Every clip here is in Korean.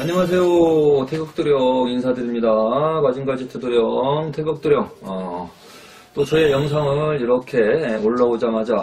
안녕하세요. 태극도령 인사드립니다. 마징가지트 도령, 태극도령. 어, 또 저의 영상을 이렇게 올라오자마자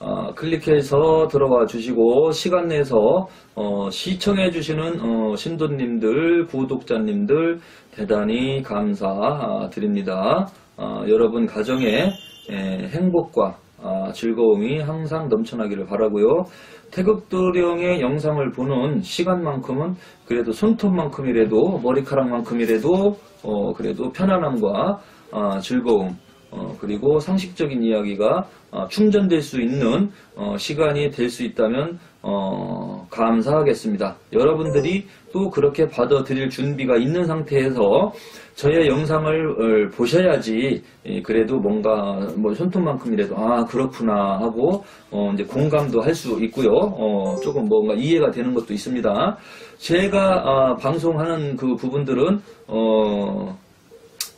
어, 클릭해서 들어와 주시고 시간 내서 어, 시청해 주시는 어, 신도님들, 구독자님들 대단히 감사드립니다. 어, 여러분 가정에 에, 행복과 아, 즐거움이 항상 넘쳐나기를 바라고요. 태극도령의 영상을 보는 시간만큼은 그래도 손톱만큼이라도 머리카락만큼이라도 어, 그래도 편안함과 아, 즐거움 어, 그리고 상식적인 이야기가 어, 충전될 수 있는 어, 시간이 될 수 있다면 어, 감사하겠습니다. 여러분들이 또 그렇게 받아들일 준비가 있는 상태에서 저의 영상을 어, 보셔야지 예, 그래도 뭔가 뭐 손톱만큼이라도 아 그렇구나 하고 어, 이제 공감도 할 수 있고요. 어, 조금 뭔가 이해가 되는 것도 있습니다. 제가 아, 방송하는 그 부분들은 어,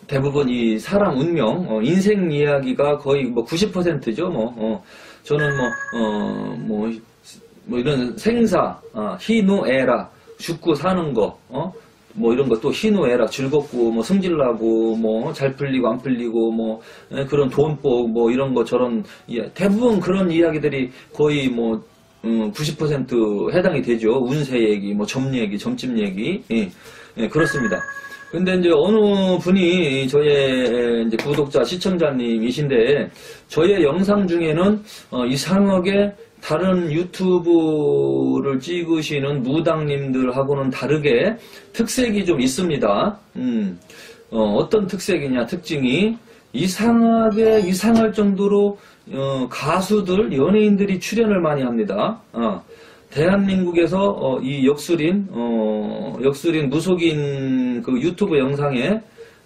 대부분 이 사람 운명, 어, 인생 이야기가 거의 뭐 90%죠. 뭐 어, 저는 뭐, 어, 뭐, 뭐 이런 생사, 아, 희노애라, 죽고 사는 거, 어? 뭐 이런 것도 희노애락 즐겁고 뭐 승질나고 뭐 잘 풀리고 안 풀리고 뭐 에, 그런 돈복 뭐 이런 거 저런 예, 대부분 그런 이야기들이 거의 뭐 음, 90% 해당이 되죠 운세 얘기 뭐 점 얘기 점집 얘기 예, 예, 그렇습니다. 근데 이제 어느 분이 저의 이제 구독자 시청자님이신데 저의 영상 중에는 어, 이상하게 다른 유튜브를 찍으시는 무당님들하고는 다르게 특색이 좀 있습니다. 음, 어, 떤 특색이냐 특징이 이상하게 이상할 정도로 어, 가수들 연예인들이 출연을 많이 합니다. 어, 대한민국에서 어, 이 역술인 어, 역술인 무속인 그 유튜브 영상에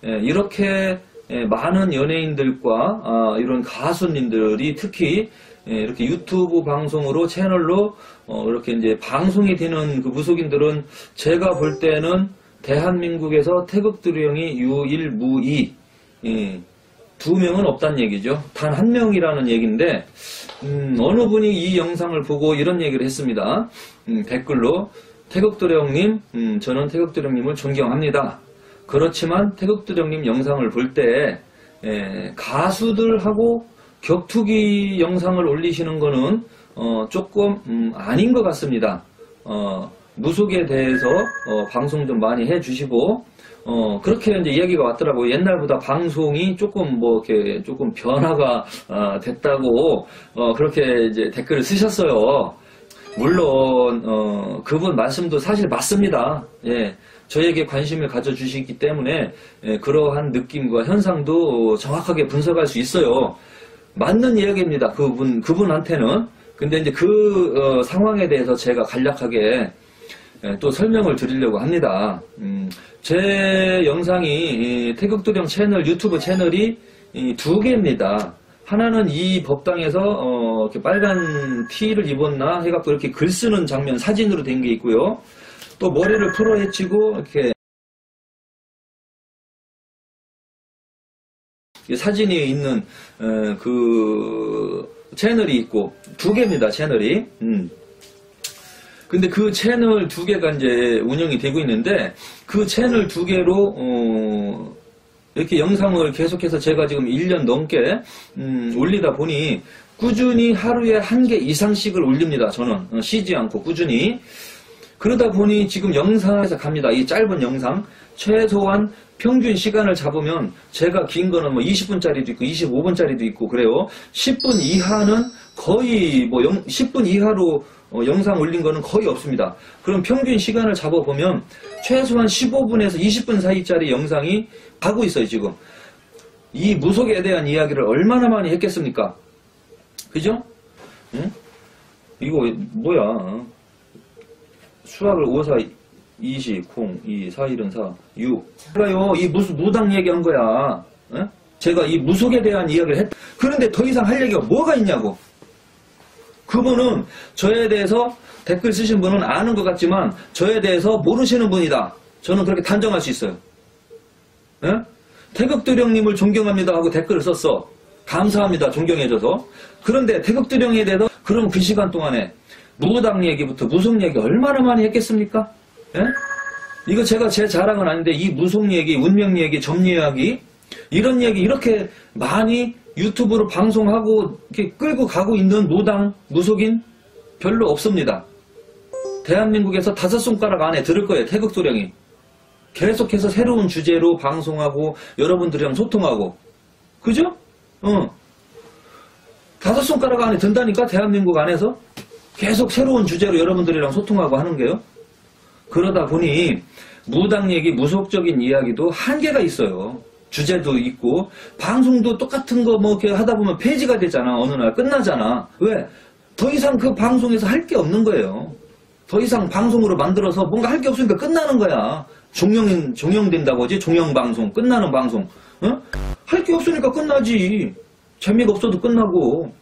예, 이렇게 예, 많은 연예인들과 아, 이런 가수님들이 특히 예, 이렇게 유튜브 방송으로 채널로 어, 이렇게 이제 방송이 되는 그 무속인들은 제가 볼 때는 대한민국에서 태극도령이 유일무이 예, 두 명은 없다는 얘기죠. 단 한 명이라는 얘기인데 음, 어느 분이 이 영상을 보고 이런 얘기를 했습니다. 음, 댓글로 태극도령님, 음, 저는 태극도령님을 존경합니다. 그렇지만 태극도령님 영상을 볼때 가수들하고 격투기 영상을 올리시는 거는 어, 조금 음, 아닌 것 같습니다. 어, 무속에 대해서 어, 방송 좀 많이 해주시고 어, 그렇게 이제 이야기가 왔더라고요. 옛날보다 방송이 조금 뭐 이렇게 조금 변화가 어, 됐다고 어, 그렇게 이제 댓글을 쓰셨어요. 물론 어, 그분 말씀도 사실 맞습니다. 예. 저에게 관심을 가져주시기 때문에 예, 그러한 느낌과 현상도 정확하게 분석할 수 있어요. 맞는 이야기입니다. 그분 그분한테는. 근데 이제 그 어, 상황에 대해서 제가 간략하게 예, 또 설명을 드리려고 합니다. 음, 제 영상이 태극도령 채널 유튜브 채널이 두 개입니다. 하나는 이 법당에서 어, 이렇게 빨간 티를 입었나 해갖고 이렇게 글 쓰는 장면 사진으로 된 게 있고요. 또 머리를 풀어 헤치고 이렇게 사진이 있는 어, 그 채널이 있고 두 개입니다 채널이. 음. 근데 그 채널 두 개가 이제 운영이 되고 있는데 그 채널 두 개로 어, 이렇게 영상을 계속해서 제가 지금 1년 넘게 음, 올리다 보니 꾸준히 하루에 한 개 이상씩을 올립니다. 저는 어, 쉬지 않고 꾸준히 그러다 보니 지금 영상에서 갑니다. 이 짧은 영상 최소한 평균 시간을 잡으면 제가 긴 거는 뭐 20분짜리도 있고 25분짜리도 있고 그래요. 10분 이하는 거의 뭐 10분 이하로 어, 영상 올린 거는 거의 없습니다. 그럼 평균 시간을 잡아보면 최소한 15분에서 20분 사이짜리 영상이 가고 있어요, 지금. 이 무속에 대한 이야기를 얼마나 많이 했겠습니까? 그죠? 응? 이거 뭐야? 수학을 5, 4, 20, 0, 2, 4, 1은 4, 6. 제가요, 이 무슨 무당 얘기한 거야. 응? 제가 이 무속에 대한 이야기를 했, 그런데 더 이상 할 얘기가 뭐가 있냐고. 그분은 저에 대해서 댓글 쓰신 분은 아는 것 같지만 저에 대해서 모르시는 분이다. 저는 그렇게 단정할 수 있어요. 예? 태극도령님을 존경합니다 하고 댓글을 썼어. 감사합니다. 존경해줘서. 그런데 태극도령에 대해서 그럼 그 시간 동안에 무당 얘기부터 무속 얘기 얼마나 많이 했겠습니까? 예? 이거 제가 제 자랑은 아닌데 이 무속 얘기, 운명 얘기, 점리 이야기 이런 얘기 이렇게 많이 유튜브로 방송하고 이렇게 끌고 가고 있는 무당, 무속인 별로 없습니다. 대한민국에서 다섯 손가락 안에 들을 거예요. 태극도령이. 계속해서 새로운 주제로 방송하고 여러분들이랑 소통하고 그죠? 어. 다섯 손가락 안에 든다니까 대한민국 안에서 계속 새로운 주제로 여러분들이랑 소통하고 하는 게요. 그러다 보니 무당 얘기, 무속적인 이야기도 한계가 있어요. 주제도 있고 방송도 똑같은 거 뭐 이렇게 하다 보면 폐지가 되잖아. 어느 날 끝나잖아. 왜? 더 이상 그 방송에서 할 게 없는 거예요. 더 이상 방송으로 만들어서 뭔가 할 게 없으니까 끝나는 거야. 종영 종영된다고 하지. 종영 방송, 끝나는 방송. 어? 할 게 없으니까 끝나지. 재미가 없어도 끝나고.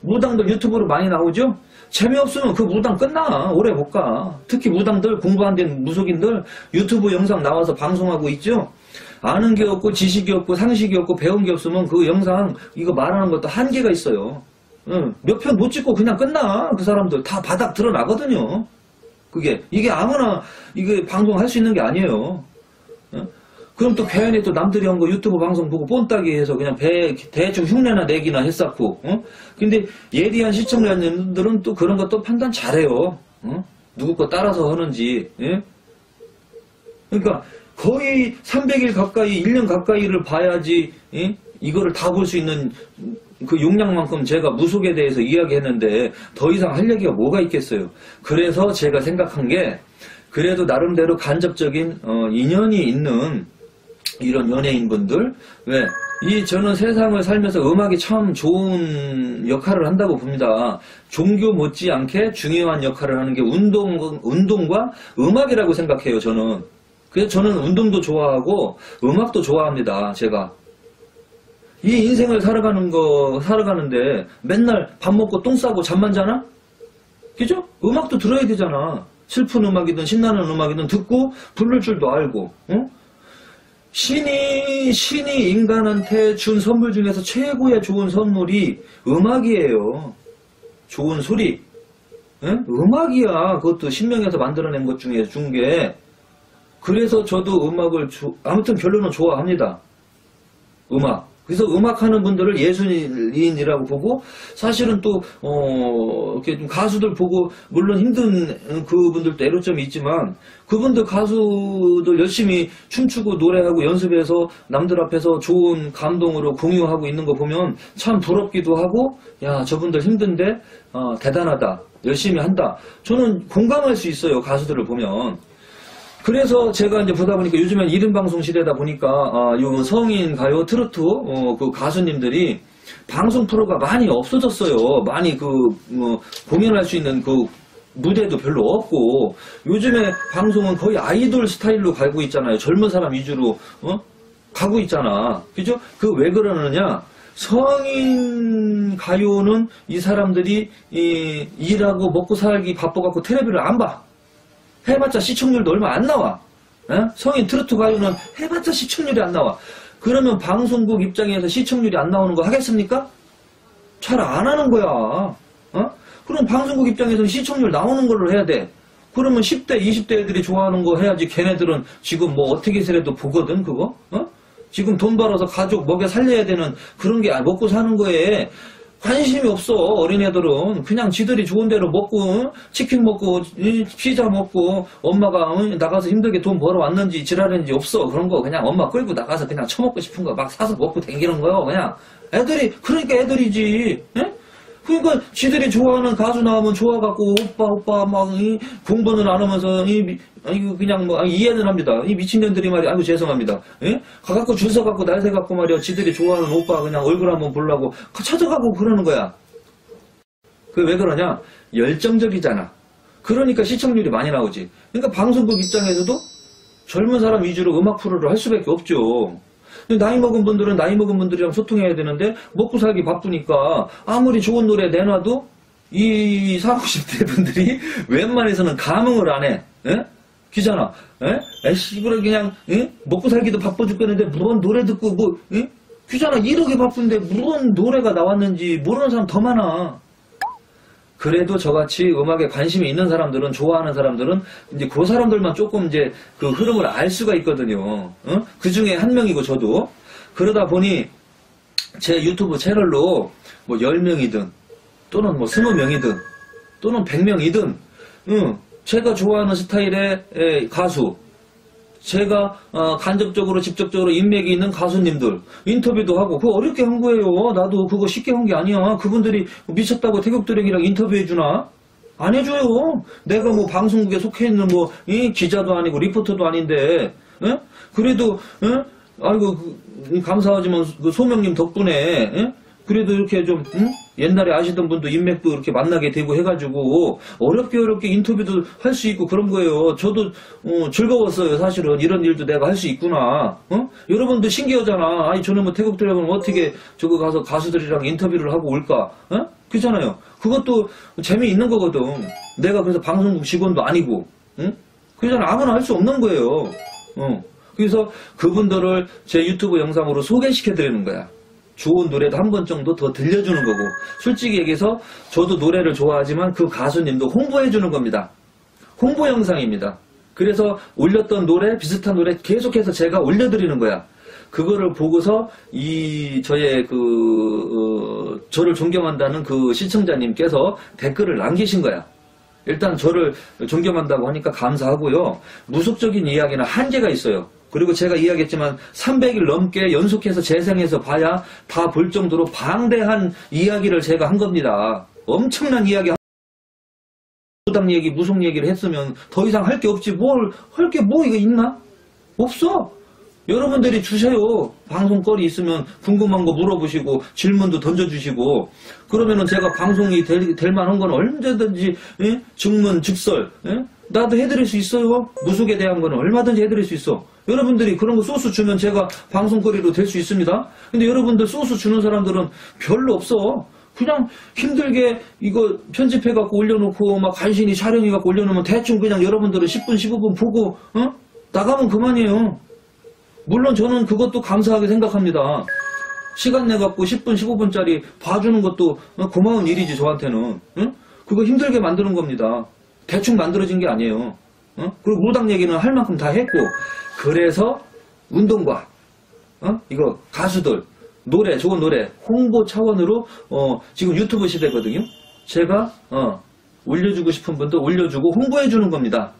무당들 유튜브로 많이 나오죠? 재미없으면 그 무당 끝나. 오래 못 가. 특히 무당들, 공부 안 된 무속인들 유튜브 영상 나와서 방송하고 있죠? 아는 게 없고, 지식이 없고, 상식이 없고, 배운 게 없으면 그 영상, 이거 말하는 것도 한계가 있어요. 몇편 못 찍고 그냥 끝나. 그 사람들 다 바닥 드러나거든요. 그게. 이게 아무나, 이게 방송할 수 있는 게 아니에요. 어? 그럼 또 괜히 또 남들이 한 거 유튜브 방송 보고 뽐따기 해서 그냥 배, 대충 흉내나 내기나 했었고, 어? 근데 예리한 시청자님들은 또 그런 것도 판단 잘해요. 어? 누구 거 따라서 하는지, 예? 그러니까 거의 300일 가까이, 1년 가까이를 봐야지, 예? 이거를 다 볼 수 있는 그 용량만큼 제가 무속에 대해서 이야기했는데 더 이상 할 얘기가 뭐가 있겠어요. 그래서 제가 생각한 게 그래도 나름대로 간접적인 어, 인연이 있는 이런 연예인분들 왜? 이 저는 세상을 살면서 음악이 참 좋은 역할을 한다고 봅니다. 종교 못지않게 중요한 역할을 하는 게 운동 운동과 음악이라고 생각해요. 저는 그래서 저는 운동도 좋아하고 음악도 좋아합니다. 제가 이 인생을 살아가는 거 살아가는데 맨날 밥 먹고 똥 싸고 잠만 자나? 그죠? 음악도 들어야 되잖아. 슬픈 음악이든 신나는 음악이든 듣고 부를 줄도 알고. 어? 신이 신이 인간한테 준 선물 중에서 최고의 좋은 선물이 음악이에요. 좋은 소리. 예? 음악이야. 그것도 신명에서 만들어낸 것 중에 준 게. 그래서 저도 음악을 조- 아무튼 결론은 좋아합니다. 음악. 그래서 음악하는 분들을 예술인이라고 보고 사실은 또 어, 이렇게 좀 가수들 보고 물론 힘든 그분들도 애로점이 있지만 그분들 가수들 열심히 춤추고 노래하고 연습해서 남들 앞에서 좋은 감동으로 공유하고 있는 거 보면 참 부럽기도 하고 야 저분들 힘든데 어, 대단하다 열심히 한다 저는 공감할 수 있어요 가수들을 보면 그래서 제가 이제 보다 보니까 요즘엔 이른 방송 시대다 보니까 아, 요 성인 가요 트로트 어, 그 가수님들이 방송 프로가 많이 없어졌어요. 많이 그 뭐, 공연할 수 있는 그 무대도 별로 없고 요즘에 방송은 거의 아이돌 스타일로 가고 있잖아요. 젊은 사람 위주로 어? 가고 있잖아. 그죠? 그 왜 그러느냐? 성인 가요는 이 사람들이 이, 일하고 먹고 살기 바빠갖고 텔레비를 안 봐. 해봤자 시청률도 얼마 안 나와. 어? 성인 트로트 가요는 해봤자 시청률이 안 나와. 그러면 방송국 입장에서 시청률이 안 나오는 거 하겠습니까? 잘 안 하는 거야. 어? 그럼 방송국 입장에서는 시청률 나오는 걸로 해야 돼. 그러면 10대, 20대 애들이 좋아하는 거 해야지 걔네들은 지금 뭐 어떻게 해서라도 보거든, 그거? 어? 지금 돈 벌어서 가족 먹여 살려야 되는 그런 게 먹고 사는 거에 관심이 없어 어린애들은 그냥 지들이 좋은 대로 먹고 어? 치킨 먹고 이, 피자 먹고 엄마가 어? 나가서 힘들게 돈 벌어왔는지 지랄했는지 없어 그런 거 그냥 엄마 끌고 나가서 그냥 처먹고 싶은 거 막 사서 먹고 댕기는 거요 그냥 애들이 그러니까 애들이지 예? 그러니까 지들이 좋아하는 가수 나오면 좋아갖고 오빠 오빠 막 이, 공부는 안 하면서 이 미- 아이고 그냥 뭐 이해는 합니다. 이 미친년들이 말이야. 아이고 죄송합니다. 예? 가갖고 줄 서갖고 날새 갖고 말이야. 지들이 좋아하는 오빠 그냥 얼굴 한번 보려고 찾아가고 그러는 거야. 그왜 그러냐? 열정적이잖아. 그러니까 시청률이 많이 나오지. 그러니까 방송국 입장에서도 젊은 사람 위주로 음악 프로를 할 수밖에 없죠. 나이 먹은 분들은 나이 먹은 분들이랑 소통해야 되는데 먹고 살기 바쁘니까 아무리 좋은 노래 내놔도 이 40, 50대 분들이 웬만해서는 감흥을 안 해. 예? 귀잖아. 이거 그냥, 예? 먹고 살기도 바빠 죽겠는데, 무슨 노래 듣고, 뭐, 예? 귀잖아. 이렇게 바쁜데, 무슨 노래가 나왔는지 모르는 사람 더 많아. 그래도 저같이 음악에 관심이 있는 사람들은 좋아하는 사람들은 이제 그 사람들만 조금 이제 그 흐름을 알 수가 있거든요. 그 중에 한 명이고 저도 그러다 보니 제 유튜브 채널로 뭐 10명이든 또는 뭐 20명이든 또는 100명이든 응, 제가 좋아하는 스타일의 에, 가수 제가 어, 간접적으로 직접적으로 인맥이 있는 가수님들 인터뷰도 하고 그거 어렵게 한 거예요. 나도 그거 쉽게 한 게 아니야. 그분들이 미쳤다고 태극도령이랑 인터뷰해 주나? 안 해줘요. 내가 뭐 방송국에 속해 있는 뭐 이 기자도 아니고 리포터도 아닌데 예? 그래도 예? 아이고 그, 감사하지만 그 소명님 덕분에 예? 그래도 이렇게 좀 응? 옛날에 아시던 분도 인맥도 이렇게 만나게 되고 해가지고 어렵게 어렵게 인터뷰도 할 수 있고 그런 거예요. 저도 어, 즐거웠어요. 사실은 이런 일도 내가 할 수 있구나. 어? 여러분도 신기하잖아. 아니 저는 뭐 태국 들어가면 어떻게 저거 가서 가수들이랑 인터뷰를 하고 올까? 어? 그렇잖아요. 그것도 재미있는 거거든. 내가 그래서 방송국 직원도 아니고, 응? 그잖아 아무나 할 수 없는 거예요. 어. 그래서 그분들을 제 유튜브 영상으로 소개시켜 드리는 거야. 좋은 노래도 한 번 정도 더 들려주는 거고 솔직히 얘기해서 저도 노래를 좋아하지만 그 가수님도 홍보해 주는 겁니다. 홍보 영상입니다. 그래서 올렸던 노래 비슷한 노래 계속해서 제가 올려드리는 거야. 그거를 보고서 이 저의 그 어, 저를 존경한다는 그 시청자님께서 댓글을 남기신 거야. 일단 저를 존경한다고 하니까 감사하고요. 무속적인 이야기는 한계가 있어요. 그리고 제가 이야기했지만 300일 넘게 연속해서 재생해서 봐야 다 볼 정도로 방대한 이야기를 제가 한 겁니다. 엄청난 이야기 무당 얘기, 무속 얘기를 했으면 더 이상 할 게 없지 뭘 할 게 뭐 이거 있나? 없어. 여러분들이 주세요. 방송거리 있으면 궁금한 거 물어보시고 질문도 던져주시고 그러면은 제가 방송이 될, 될 만한 건 언제든지 예? 증문, 즉설 예? 나도 해드릴 수 있어요. 무속에 대한 거는 얼마든지 해드릴 수 있어. 여러분들이 그런 거 소스 주면 제가 방송거리로 될 수 있습니다. 근데 여러분들 소스 주는 사람들은 별로 없어. 그냥 힘들게 이거 편집해갖고 올려놓고 막 간신히 촬영해갖고 올려놓으면 대충 그냥 여러분들은 10분, 15분 보고 어? 나가면 그만이에요. 물론 저는 그것도 감사하게 생각합니다. 시간 내갖고 10분, 15분짜리 봐주는 것도 어, 고마운 일이지 저한테는. 응? 그거 힘들게 만드는 겁니다. 대충 만들어진 게 아니에요. 어? 그리고 무당 얘기는 할 만큼 다 했고 그래서 운동과 어? 이거 가수들 노래 좋은 노래 홍보 차원으로 어, 지금 유튜브 시대거든요. 제가 어, 올려주고 싶은 분도 올려주고 홍보해 주는 겁니다.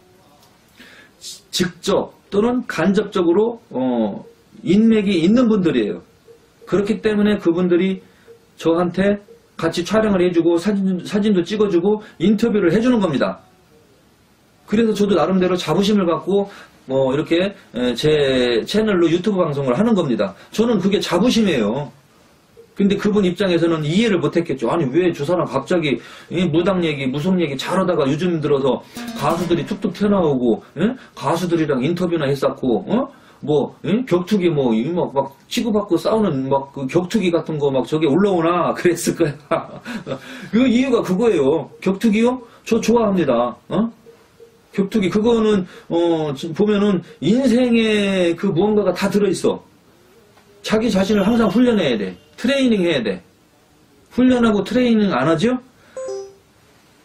직접 또는 간접적으로 어, 인맥이 있는 분들이에요. 그렇기 때문에 그분들이 저한테 같이 촬영을 해주고 사진, 사진도 찍어주고 인터뷰를 해주는 겁니다. 그래서 저도 나름대로 자부심을 갖고 뭐 이렇게 제 채널로 유튜브 방송을 하는 겁니다. 저는 그게 자부심이에요. 근데 그분 입장에서는 이해를 못했겠죠. 아니 왜 저 사람 갑자기 무당 얘기, 무속 얘기 잘하다가 요즘 들어서 가수들이 툭툭 튀어나오고 예? 가수들이랑 인터뷰나 했었고 어? 뭐 예? 격투기 뭐막 막 치고받고 싸우는 막 그 격투기 같은 거 막 저게 올라오나 그랬을 거야. 그 이유가 그거예요. 격투기요? 저 좋아합니다. 어? 격투기 그거는 어 보면은 인생에 그 무언가가 다 들어있어. 자기 자신을 항상 훈련해야 돼. 트레이닝 해야 돼. 훈련하고 트레이닝 안 하죠?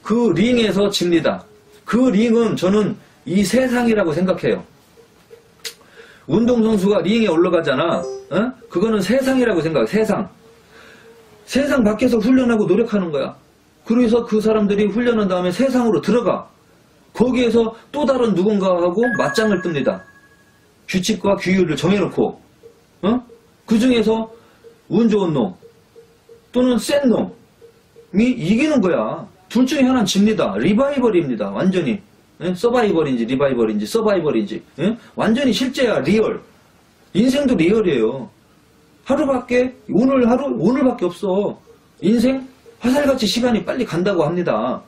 그 링에서 집니다. 그 링은 저는 이 세상이라고 생각해요. 운동선수가 링에 올라가잖아. 어? 그거는 세상이라고 생각해. 세상. 세상 밖에서 훈련하고 노력하는 거야. 그래서 그 사람들이 훈련한 다음에 세상으로 들어가. 거기에서 또 다른 누군가하고 맞짱을 뜹니다. 규칙과 규율을 정해놓고 어? 그 중에서 운 좋은 놈 또는 센 놈이 이기는 거야. 둘 중에 하나는 집니다. 리바이벌입니다. 완전히. 예? 서바이벌인지 리바이벌인지 서바이벌인지 예? 완전히 실제야 리얼. 인생도 리얼이에요. 하루밖에 오늘 하루 오늘밖에 없어. 인생 화살같이 시간이 빨리 간다고 합니다.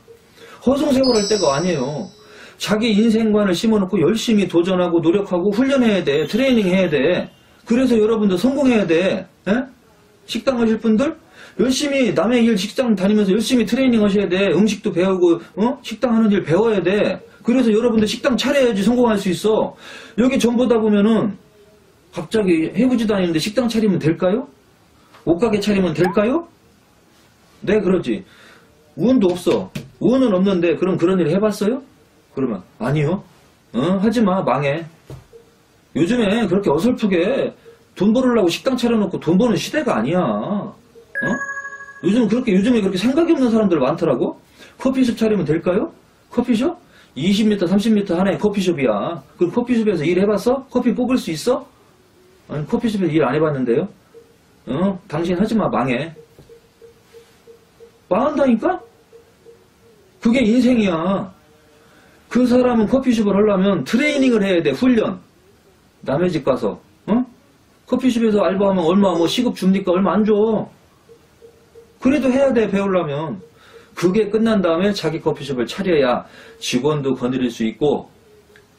허송세월할 때가 아니에요. 자기 인생관을 심어놓고 열심히 도전하고 노력하고 훈련해야 돼. 트레이닝 해야 돼. 그래서 여러분들 성공해야 돼. 에? 식당 하실 분들 열심히 남의 일 직장 다니면서 열심히 트레이닝 하셔야 돼. 음식도 배우고 어? 식당 하는 일 배워야 돼. 그래서 여러분들 식당 차려야지 성공할 수 있어. 여기 전보다 보면은 갑자기 해보지도 않았는데 식당 차리면 될까요? 옷가게 차리면 될까요? 네 그러지. 운도 없어. 운은 없는데 그럼 그런 일 해봤어요? 그러면 아니요. 어, 하지마 망해. 요즘에 그렇게 어설프게 돈 벌으려고 식당 차려놓고 돈 버는 시대가 아니야. 어? 요즘 그렇게 요즘에 그렇게 생각이 없는 사람들 많더라고. 커피숍 차리면 될까요? 커피숍? 20m, 30m 하나의 커피숍이야. 그 커피숍에서 일 해봤어? 커피 뽑을 수 있어? 아니 커피숍에서 일 안 해봤는데요. 어? 당신 하지마 망해. 망한다니까? 그게 인생이야. 그 사람은 커피숍을 하려면 트레이닝을 해야 돼, 훈련. 남의 집 가서, 어? 커피숍에서 알바하면 얼마, 뭐 시급 줍니까? 얼마 안 줘. 그래도 해야 돼, 배우려면. 그게 끝난 다음에 자기 커피숍을 차려야 직원도 거느릴 수 있고,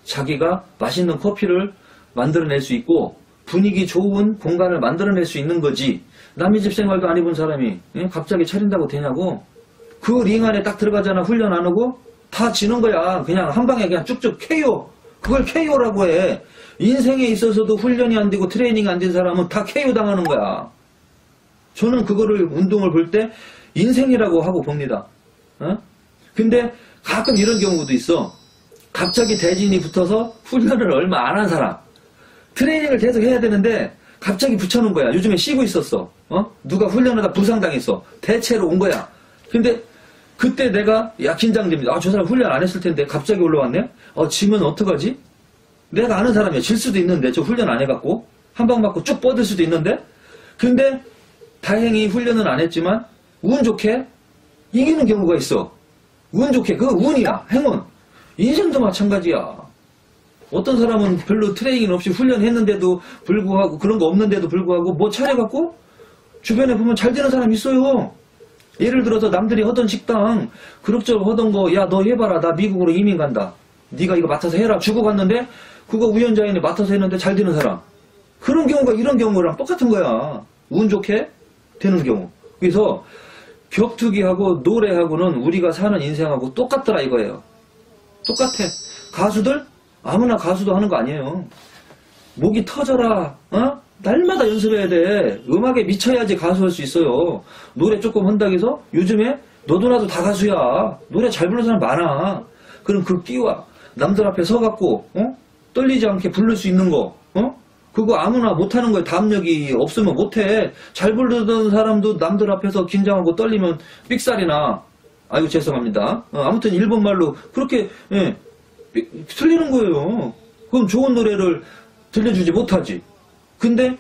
자기가 맛있는 커피를 만들어낼 수 있고, 분위기 좋은 공간을 만들어낼 수 있는 거지. 남의 집 생활도 안 해본 사람이 예? 갑자기 차린다고 되냐고. 그 링 안에 딱 들어가잖아. 훈련 안 하고 다 지는 거야. 그냥 한 방에 그냥 쭉쭉 KO. 그걸 KO라고 해. 인생에 있어서도 훈련이 안 되고 트레이닝이 안된 사람은 다 KO 당하는 거야. 저는 그거를 운동을 볼 때 인생이라고 하고 봅니다. 어? 근데 가끔 이런 경우도 있어. 갑자기 대진이 붙어서 훈련을 얼마 안 한 사람. 트레이닝을 계속 해야 되는데 갑자기 붙여놓은 거야. 요즘에 쉬고 있었어. 어? 누가 훈련하다 부상당했어. 대체로 온 거야. 근데 그때 내가 야 긴장됩니다. 아 저 사람 훈련 안 했을 텐데 갑자기 올라왔네. 어 지면 어떡하지? 내가 아는 사람이야. 질 수도 있는데 저 훈련 안 해갖고 한 방 맞고 쭉 뻗을 수도 있는데. 근데 다행히 훈련은 안 했지만 운 좋게 이기는 경우가 있어. 운 좋게 그거 운이야. 행운. 인생도 마찬가지야. 어떤 사람은 별로 트레이닝 없이 훈련했는데도 불구하고 그런 거 없는데도 불구하고 뭐 차려갖고 주변에 보면 잘 되는 사람 있어요. 예를 들어서 남들이 하던 식당 그럭저럭 하던 거 야 너 해봐라 나 미국으로 이민 간다. 네가 이거 맡아서 해라 주고 갔는데 그거 우연자인이 맡아서 했는데 잘 되는 사람. 그런 경우가 이런 경우랑 똑같은 거야. 운 좋게 되는 경우. 그래서 격투기하고 노래하고는 우리가 사는 인생하고 똑같더라 이거예요. 똑같아. 가수들 아무나 가수도 하는 거 아니에요. 목이 터져라. 어? 날마다 연습해야 돼. 음악에 미쳐야지 가수 할 수 있어요. 노래 조금 한다고 해서 요즘에 너도 나도 다 가수야. 노래 잘 부르는 사람 많아. 그럼 그 끼와 남들 앞에 서갖고 어? 떨리지 않게 부를 수 있는 거 어? 그거 아무나 못하는 거야. 담력이 없으면 못해. 잘 부르던 사람도 남들 앞에서 긴장하고 떨리면 삑살이나 아이고 죄송합니다. 어, 아무튼 일본말로 그렇게 예, 삑- 틀리는 거예요. 그럼 좋은 노래를 들려주지 못하지. 근데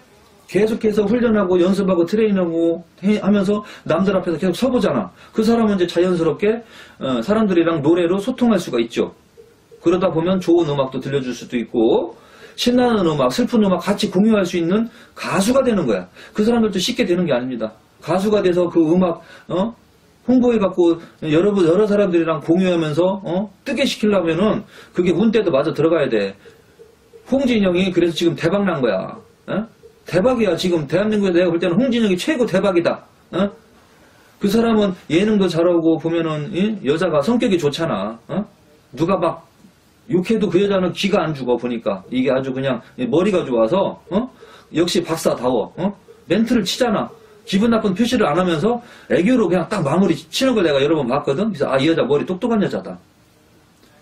계속해서 훈련하고 연습하고 트레이닝하고 해- 하면서 남들 앞에서 계속 서보잖아. 그 사람은 이제 자연스럽게 어, 사람들이랑 노래로 소통할 수가 있죠. 그러다 보면 좋은 음악도 들려줄 수도 있고 신나는 음악, 슬픈 음악 같이 공유할 수 있는 가수가 되는 거야. 그 사람들도 쉽게 되는 게 아닙니다. 가수가 돼서 그 음악 어? 홍보해갖고 여러분 여러 사람들이랑 공유하면서 어? 뜨게 시키려면은 그게 운때도 맞아 들어가야 돼. 홍진영이 그래서 지금 대박 난 거야. 어? 대박이야. 지금 대한민국에 내가 볼 때는 홍진영이 최고 대박이다. 어? 그 사람은 예능도 잘하고 보면은 이? 여자가 성격이 좋잖아. 어? 누가 막 욕해도 그 여자는 귀가 안 죽어 보니까 이게 아주 그냥 머리가 좋아서 어? 역시 박사다워. 어? 멘트를 치잖아. 기분 나쁜 표시를 안 하면서 애교로 그냥 딱 마무리 치는 걸 내가 여러 번 봤거든. 그래서 아 이 여자 머리 똑똑한 여자다.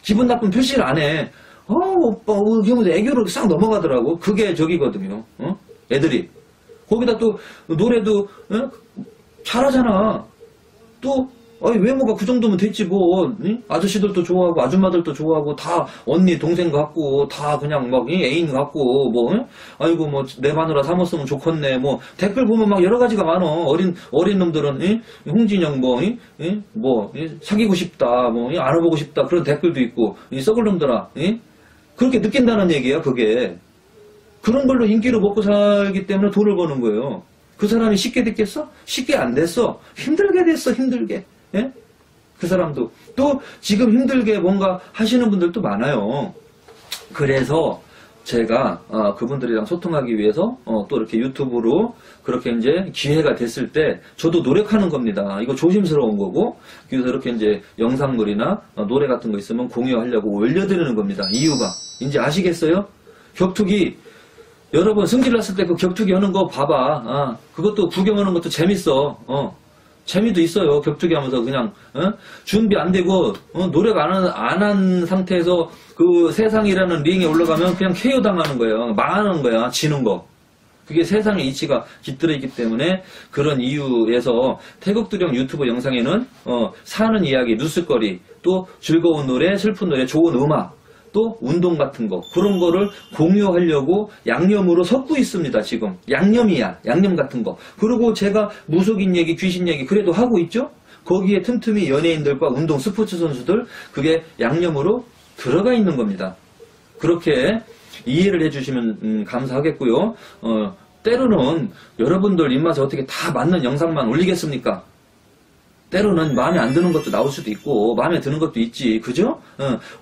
기분 나쁜 표시를 안 해. 어, 오빠, 어, 경우도 애교로 싹 넘어가더라고. 그게 저기거든요. 어? 애들이. 거기다 또 노래도 어? 잘하잖아. 또 어이, 외모가 그 정도면 됐지 뭐 응? 아저씨들도 좋아하고 아줌마들도 좋아하고 다 언니 동생 같고 다 그냥 막 이, 애인 같고 뭐 응? 아이고 뭐 내 마누라 삼았으면 좋겠네 뭐 댓글 보면 막 여러 가지가 많어 어린 어린 놈들은 응? 홍진영 뭐 응? 응? 뭐 응? 사귀고 싶다 뭐 응? 알아보고 싶다 그런 댓글도 있고 이 썩을 놈들아 응? 그렇게 느낀다는 얘기야 그게 그런 걸로 인기를 먹고 살기 때문에 돈을 버는 거예요. 그 사람이 쉽게 됐겠어? 쉽게 안 됐어. 힘들게 됐어, 힘들게. 예? 그 사람도. 또 지금 힘들게 뭔가 하시는 분들도 많아요. 그래서 제가 어, 그분들이랑 소통하기 위해서 어, 또 이렇게 유튜브로 그렇게 이제 기회가 됐을 때 저도 노력하는 겁니다. 이거 조심스러운 거고 그래서 이렇게 이제 영상물이나 어, 노래 같은 거 있으면 공유하려고 올려드리는 겁니다. 이유가 이제 아시겠어요? 격투기 여러 번 승질 났을 때 그 격투기 하는 거 봐봐. 아, 그것도 구경하는 것도 재밌어. 어. 재미도 있어요. 격투기 하면서 그냥 어? 준비 안 되고 어? 노력 안한 상태에서 그 세상이라는 링에 올라가면 그냥 KO 당하는 거예요. 망하는 거야. 지는 거. 그게 세상의 이치가 깃들어 있기 때문에 그런 이유에서 태국두령 유튜브 영상에는 어, 사는 이야기, 뉴스거리, 또 즐거운 노래, 슬픈 노래, 좋은 음악, 또 운동 같은 거 그런 거를 공유하려고 양념으로 섞고 있습니다 지금 양념이야 양념 같은 거 그리고 제가 무속인 얘기 귀신 얘기 그래도 하고 있죠 거기에 틈틈이 연예인들과 운동 스포츠 선수들 그게 양념으로 들어가 있는 겁니다 그렇게 이해를 해주시면 음, 감사하겠고요. 어, 때로는 여러분들 입맛에 어떻게 다 맞는 영상만 올리겠습니까? 때로는 마음에 안 드는 것도 나올 수도 있고 마음에 드는 것도 있지. 그죠?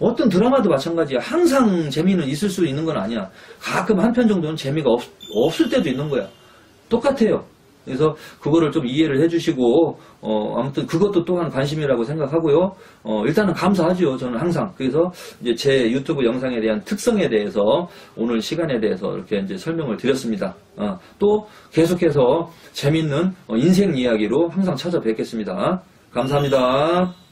어, 떤 드라마도 마찬가지야. 항상 재미는 있을 수 있는 건 아니야. 가끔 한 편 정도는 재미가 없, 없을 때도 있는 거야. 똑같아요 그래서 그거를 좀 이해를 해주시고 어, 아무튼 그것도 또한 관심이라고 생각하고요. 어, 일단은 감사하죠. 저는 항상 그래서 이제 제 유튜브 영상에 대한 특성에 대해서 오늘 시간에 대해서 이렇게 이제 설명을 드렸습니다. 어, 또 계속해서 재밌는 어, 인생 이야기로 항상 찾아뵙겠습니다. 감사합니다.